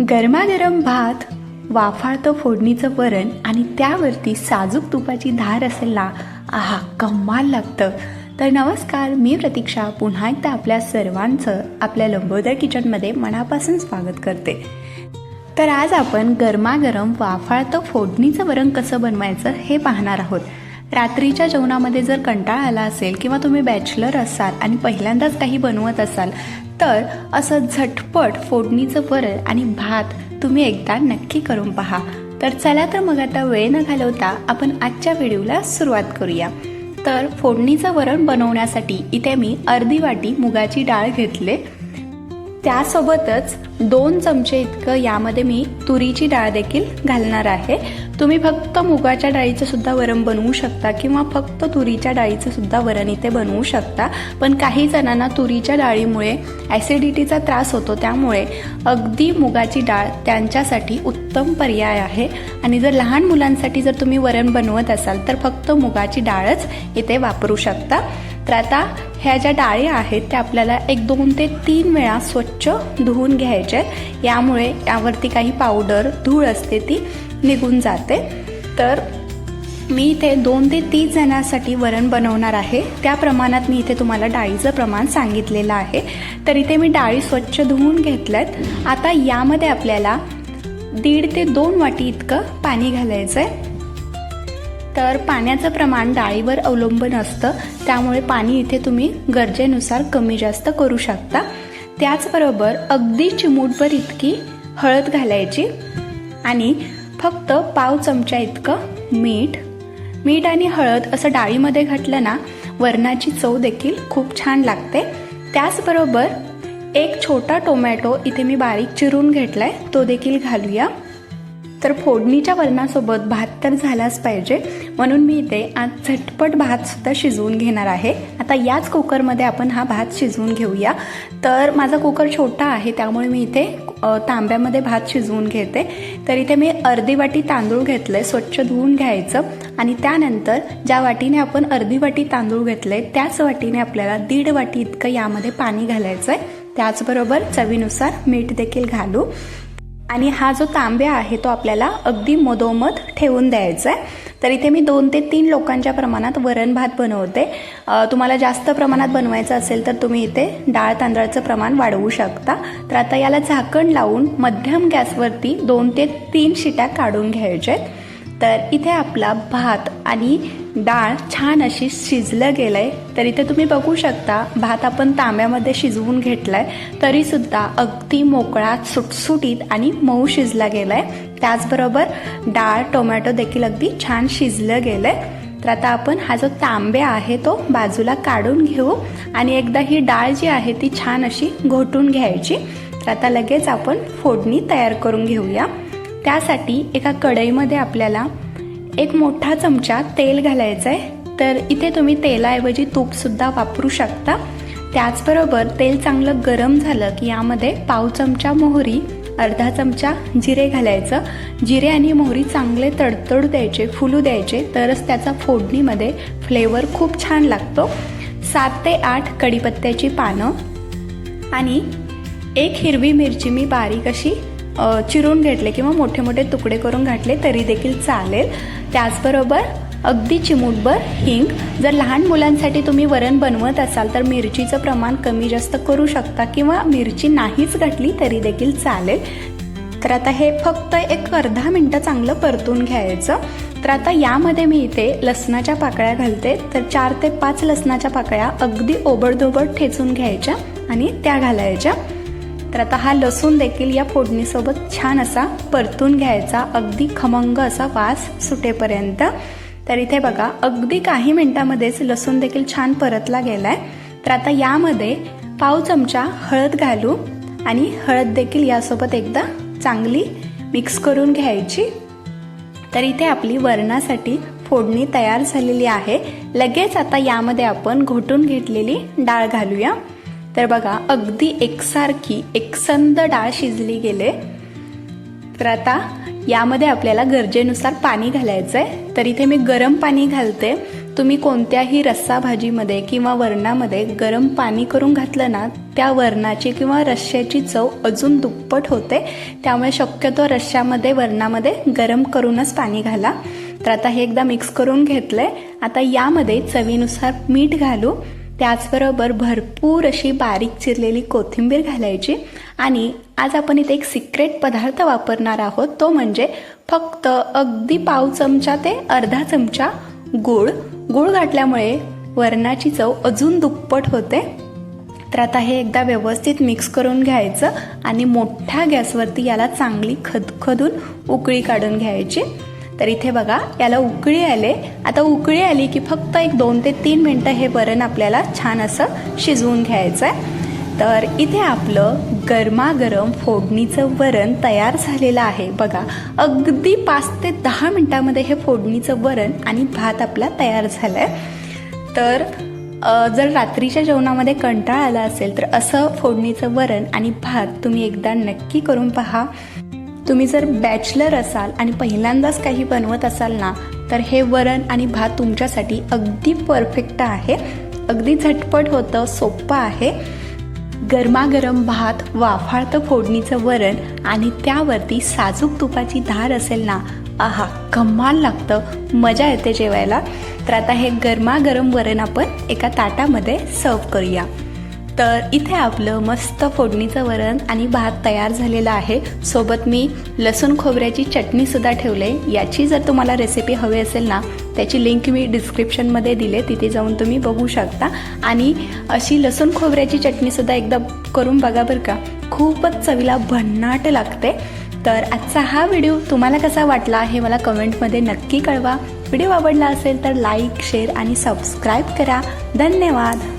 गरमागरम भात वाफाळतं फोडणीचं वरण आणि त्यावरती साजूक तुपाची धार असेल ना आहा कमाल लागतं. तर नमस्कार मी प्रतीक्षा. पुन्हा एकदा आपल्या सर्वांचं आपल्या लंबोदर किचनमध्ये मनापासून स्वागत करते. तर आज आपण गरमागरम वाफाळतं फोडणीचं वरण कसं बनवायचं हे पाहणार आहोत. रात्रीच्या जेवणामध्ये जर कंटाळा आला असेल किंवा तुम्ही बॅचलर असाल आणि पहिल्यांदाच काही बनवत असाल तर असं झटपट फोडणीचं वरण आणि भात तुम्ही एकदा नक्की करून पहा. तर चला तर मग आता वेळ न घालवता आपण आजच्या व्हिडिओला सुरुवात करूया. तर फोडणीचं वरण बनवण्यासाठी इथे मी अर्धी वाटी मुगाची डाळ घेतले. त्यासोबतच दोन चमचे इतकं यामध्ये मी तुरीची डाळ देखील घालणार आहे. तुम्ही फक्त मुगाच्या डाळीचं सुद्धा वरण बनवू शकता किंवा फक्त तुरीच्या डाळीचं सुद्धा वरण इथे बनवू शकता. पण काही जणांना तुरीच्या डाळीमुळे ॲसिडिटीचा त्रास होतो त्यामुळे अगदी मुगाची डाळ त्यांच्यासाठी उत्तम पर्याय आहे. आणि जर लहान मुलांसाठी जर तुम्ही वरण बनवत असाल तर फक्त मुगाची डाळच इथे वापरू शकता. तर आता ह्या ज्या डाळी आहेत त्या आपल्याला एक दोन ते तीन वेळा स्वच्छ धुवून घ्यायच्या आहेत यामुळे यावरती काही पावडर धूळ असते ती निघून जाते. तर मी इथे दोन ते तीस जणांसाठी वरण बनवणार आहे. त्या प्रमाणात मी इथे तुम्हाला डाळीचं प्रमाण सांगितलेलं आहे. तर इथे मी डाळी स्वच्छ धुवून घेतल्यात. आता यामध्ये आपल्याला दीड ते दोन वाटी इतकं पाणी घालायचं आहे तर पाण्याचं प्रमाण डाळीवर अवलंबून असतं. त्यामुळे पाणी इथे तुम्ही गरजेनुसार कमी जास्त करू शकता. त्याचबरोबर अगदी चिमूटभर इतकी हळद घालायची. आणि फक्त पाव चमचा इतकं मीठ. मीठ आणि हळद असं डाळीमध्ये घातलं ना वरणाची चव देखील खूप छान लागते. त्याचबरोबर एक छोटा टोमॅटो इथे मी बारीक चिरून घेतला आहे तो देखील घालूया. तर फोडणीच्या वरणासोबत भात तर झालाच पाहिजे. म्हणून मी इथे आज झटपट भातसुद्धा शिजवून घेणार आहे. आता याच कुकरमध्ये आपण हा भात शिजवून घेऊया. तर माझा कुकर छोटा आहे त्यामुळे मी इथे तांब्यामध्ये भात शिजवून घेते. तर इथे मी अर्धी वाटी तांदूळ घेतलंय स्वच्छ धुवून घ्यायचं. आणि त्यानंतर ज्या वाटीने आपण अर्धी वाटी तांदूळ घेतलंय त्याच वाटीने आपल्याला दीड वाटी इतकं यामध्ये पाणी घालायचं आहे त्याचबरोबर चवीनुसार मीठ देखील घालू. आणि हा जो तांब्या आहे तो आपल्याला अगदी मधोमध ठेवून द्यायचा आहे तर इथे मी दोन ते तीन लोकांच्या प्रमाणात वरण भात बनवते. तुम्हाला जास्त प्रमाणात बनवायचं असेल तर तुम्ही इथे डाळ तांदळाचं प्रमाण वाढवू शकता. तर आता याला झाकण लावून मध्यम गॅसवरती दोन ते तीन शिट्या काढून घ्यायच्या आहेत तर इथे आपला भात आणि डाळ छान अशी शिजलं गेलं आहे तर इथे तुम्ही बघू शकता भात आपण तांब्यामध्ये शिजवून घेतला आहे तरीसुद्धा अगदी मोकळा सुटसुटीत आणि मऊ शिजला गेला आहे त्याचबरोबर डाळ टोमॅटो देखील अगदी छान शिजलं गेलं आहे तर आता आपण हा जो तांब्या आहे तो बाजूला काढून घेऊ आणि एकदा ही डाळ जी आहे ती छान अशी घोटून घ्यायची. तर आता लगेच आपण फोडणी तयार करून घेऊया. त्यासाठी एका कढईमध्ये आपल्याला एक मोठा चमचा तेल घालायचं आहे तर इथे तुम्ही तेलाऐवजी तूपसुद्धा वापरू शकता. त्याचबरोबर तेल चांगलं गरम झालं की यामध्ये पाव चमचा मोहरी अर्धा चमचा जिरे घालायचं. जिरे आणि मोहरी चांगले तडतडू द्यायचे फुलू द्यायचे. तरच त्याचा फोडणीमध्ये फ्लेवर खूप छान लागतो. सात ते आठ कढीपत्त्याची पानं आणि एक हिरवी मिरची मी बारीक अशी चिरून घेतले किंवा मोठे मोठे तुकडे करून घातले तरी देखील चालेल. त्याचबरोबर अगदी चिमूटभर हिंग. जर लहान मुलांसाठी तुम्ही वरण बनवत असाल तर मिरचीचं प्रमाण कमी जास्त करू शकता किंवा मिरची नाहीच घातली तरी देखील चालेल. तर आता हे फक्त एक अर्धा मिनटं चांगलं परतून घ्यायचं. तर आता यामध्ये मी इथे लसणाच्या पाकळ्या घालते. तर चार ते पाच लसणाच्या पाकळ्या अगदी ओबडधोबड ठेचून घ्यायच्या आणि त्या घालायच्या. तर आता हा लसूण देखील या फोडणीसोबत छान असा परतून घ्यायचा अगदी खमंग असा वास सुटेपर्यंत. तर इथे बघा अगदी काही मिनटामध्येच लसूण देखील छान परतला गेलाय. तर आता यामध्ये पाव चमचा हळद घालू आणि हळद देखील यासोबत एकदा चांगली मिक्स करून घ्यायची. तर इथे आपली वरणासाठी फोडणी तयार झालेली आहे. लगेच आता यामध्ये आपण घोटून घेतलेली डाळ घालूया. तर बघा अगदी एकसारखी एकसंद डाळ शिजली गेले. तर आता यामध्ये आपल्याला गरजेनुसार पाणी घालायचं आहे तर इथे मी गरम पाणी घालते. तुम्ही कोणत्याही रस्सा भाजीमध्ये किंवा वरणामध्ये गरम पाणी करून घातलं ना त्या वरणाची किंवा रश्श्याची चव अजून दुप्पट होते. त्यामुळे शक्यतो रश्श्यामध्ये वरणामध्ये गरम करूनच पाणी घाला. तर आता हे एकदा मिक्स करून घेतलंय. आता यामध्ये चवीनुसार मीठ घालू. त्याचबरोबर भरपूर अशी बारीक चिरलेली कोथिंबीर घालायची. आणि आज आपण इथे एक सिक्रेट पदार्थ वापरणार आहोत. तो म्हणजे फक्त अगदी पाव चमचा ते अर्धा चमचा गूळ. गूळ घातल्यामुळे वरणाची चव अजून दुप्पट होते. तर आता हे एकदा व्यवस्थित मिक्स करून घ्यायचं आणि मोठ्या गॅसवरती याला चांगली खदखदून उकळी काढून घ्यायची. तर इथे बघा याला उकळी आले. आता उकळी आली की फक्त एक दोन ते तीन मिनटं हे वरण आपल्याला छान असं शिजवून घ्यायचं आहे तर इथे आपलं गरमागरम फोडणीचं वरण तयार झालेलं आहे. बघा अगदी पाच ते दहा मिनटामध्ये हे फोडणीचं वरण आणि भात आपला तयार झालं आहे तर जर रात्रीच्या जेवणामध्ये कंटाळा आला असेल तर असं फोडणीचं वरण आणि भात तुम्ही एकदा नक्की करून पहा. तुम्ही जर बॅचलर असाल आणि पहिल्यांदाच काही बनवत असाल ना तर हे वरण आणि भात तुमच्यासाठी अगदी परफेक्ट आहे. अगदी झटपट होतं सोपं आहे. गरमागरम भात वाफाळतं फोडणीचं वरण आणि त्यावरती साजूक तुपाची धार असेल ना आहा कमाल लागतं. मजा येते जेवायला. तर आता हे गरमागरम वरण आपण एका ताटामध्ये सर्व करूया. तर इथे आपलं मस्त फोडणीचं वरण आणि भात तयार झालेलं आहे. सोबत मी लसूण खोबऱ्याची चटणीसुद्धा ठेवले याची जर तुम्हाला रेसिपी हवी असेल ना त्याची लिंक मी डिस्क्रिप्शनमध्ये दिले तिथे जाऊन तुम्ही बघू शकता. आणि अशी लसूण खोबऱ्याची चटणीसुद्धा एकदा करून बघा बरं का. खूपच चवीला भन्नाट लागते. तर आजचा हा व्हिडिओ तुम्हाला कसा वाटला हे मला कमेंटमध्ये नक्की कळवा. व्हिडिओ आवडला असेल तर लाईक शेअर आणि सबस्क्राईब करा. धन्यवाद.